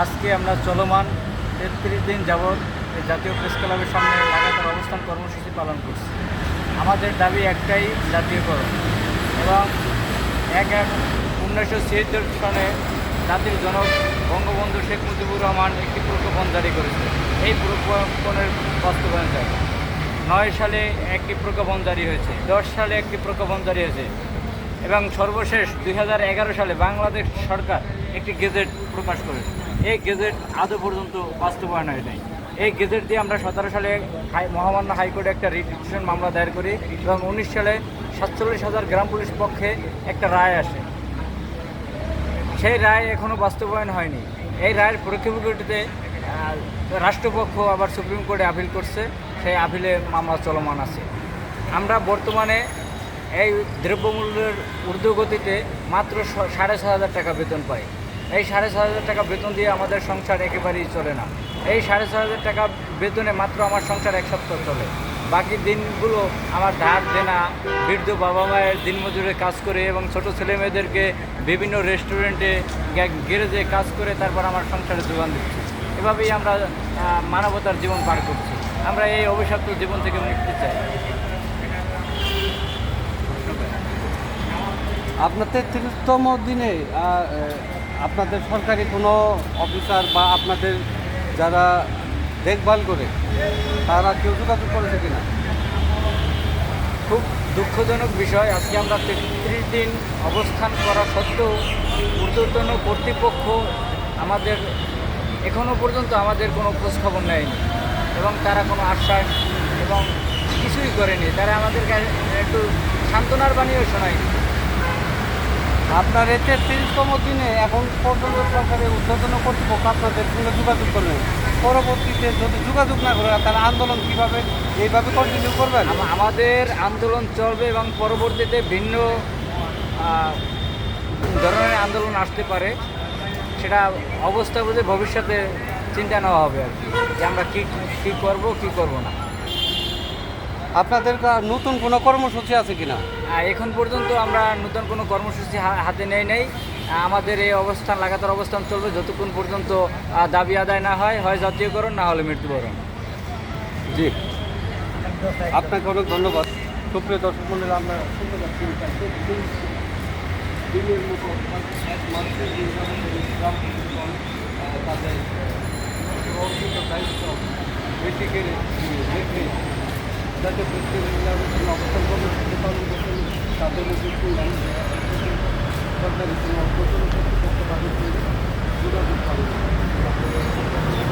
আজকে আমরা চলমান তেত্রিশ দিন যাবৎ এই জাতীয় প্রেস ক্লাবের সামনে লাগাতার অবস্থান কর্মসূচি পালন করছি। আমাদের দাবি একটাই, জাতীয়করণ। এবং এক এক উনিশশো ছিয়াত্তর সনে জাতির জনক বঙ্গবন্ধু শেখ মুজিবুর রহমান একটি প্রজ্ঞাপন জারি করেছে। এই প্রজ্ঞাপনের বাস্তবায়ন চাই নয় সালে একটি প্রজ্ঞাপন জারি হয়েছে, দশ সালে একটি প্রজ্ঞাপন জারি হয়েছে এবং সর্বশেষ দু হাজার এগারো সালে বাংলাদেশ সরকার একটি গেজেট প্রকাশ করেছে। এই গেজেট আদৌ পর্যন্ত বাস্তবায়ন হয় নাই। এই গেজেট দিয়ে আমরা সতেরো সালে মহামান্য হাইকোর্টে একটা রিটিউশন মামলা দায়ের করি এবং উনিশ সালে সাতচল্লিশ হাজার গ্রাম পুলিশ পক্ষে একটা রায় আসে। সেই রায় এখনও বাস্তবায়ন হয়নি। এই রায়ের পরিপ্রেক্ষিতে রাষ্ট্রপক্ষ আবার সুপ্রিম কোর্টে আপিল করছে। সেই আপিলে মামলা চলমান আছে। আমরা বর্তমানে এই দ্রব্যমূল্যের ঊর্ধ্বগতিতে মাত্র সাড়ে ছ হাজার টাকা বেতন পাই। এই সাড়ে ছ হাজার টাকা বেতন দিয়ে আমাদের সংসার একেবারেই চলে না। এই সাড়ে ছ হাজার টাকা বেতনে মাত্র আমার সংসার এক সপ্তাহ চলে। বাকি দিনগুলো আমার ধার দেনা, বৃদ্ধ বাবা মায়ের দিনমজুরে কাজ করে এবং ছোট ছেলে মেয়েদেরকে বিভিন্ন রেস্টুরেন্টে, গ্যা- গ্যারেজে কাজ করে তারপর আমার সংসারে যোগান দিচ্ছি। এভাবেই আমরা মানবতার জীবন পার করছি। আমরা এই অভিশপ্ত জীবন থেকে মুক্তি চাই। আপনার তেত্রিশতম দিনে আপনাদের সরকারি কোনো অফিসার বা আপনাদের যারা দেখভাল করে, তারা কেউ যোগাযোগ করেছে কিনা? খুব দুঃখজনক বিষয়। আজকে আমরা তেত্রিশ দিন অবস্থান করা সত্ত্বেও ঊর্ধ্বতন কর্তৃপক্ষ আমাদের এখনও পর্যন্ত আমাদের কোনো খোঁজখবর নেয়নি এবং তারা কোনো আশ্বাস এবং কিছুই করেনি। তারা আমাদেরকে একটু সান্ত্বনার বাণীও শোনায়নি। আপনার এই তেত্রিশতম দিনে এখন পর্যন্ত সরকারের ঊর্ধ্বতন কর্তৃপক্ষ আপনাদের সঙ্গে যোগাযোগ করবে। পরবর্তীতে যদি যোগাযোগ না করে তারা আন্দোলন কীভাবে এইভাবে কন্টিনিউ করবেন? আমাদের আন্দোলন চলবে এবং পরবর্তীতে ভিন্ন ধরনের আন্দোলন আসতে পারে। সেটা অবস্থা বুঝে ভবিষ্যতে চিন্তা নেওয়া হবে আর কি, যে আমরা কী কী করব কী করব না। আপনাদের নতুন কোনো কর্মসূচি আছে কিনা? এখন পর্যন্ত আমরা নতুন কোনো কর্মসূচি হাতে নেই নেই। আমাদের এই অবস্থান লাগাতার অবস্থান চলবে যতক্ষণ পর্যন্ত দাবি আদায় না হয় হয় জাতীয়করণ না হলে মৃত্যুবরণ। জি। আপনাকে অনেক ধন্যবাদ। সুপ্রিয় দর্শক মন্ডলী আমরা দিনের মতো এক তাদের অর্জিত দায়িত্ব রেখে যাতে প্রত্যেক মহিলাদের জন্য অবস্থান করবে সেটি পালন করছেন তাদের মধ্যে একটি মানুষ সরকারের জন্য করতে পারে যোগাযোগ পালন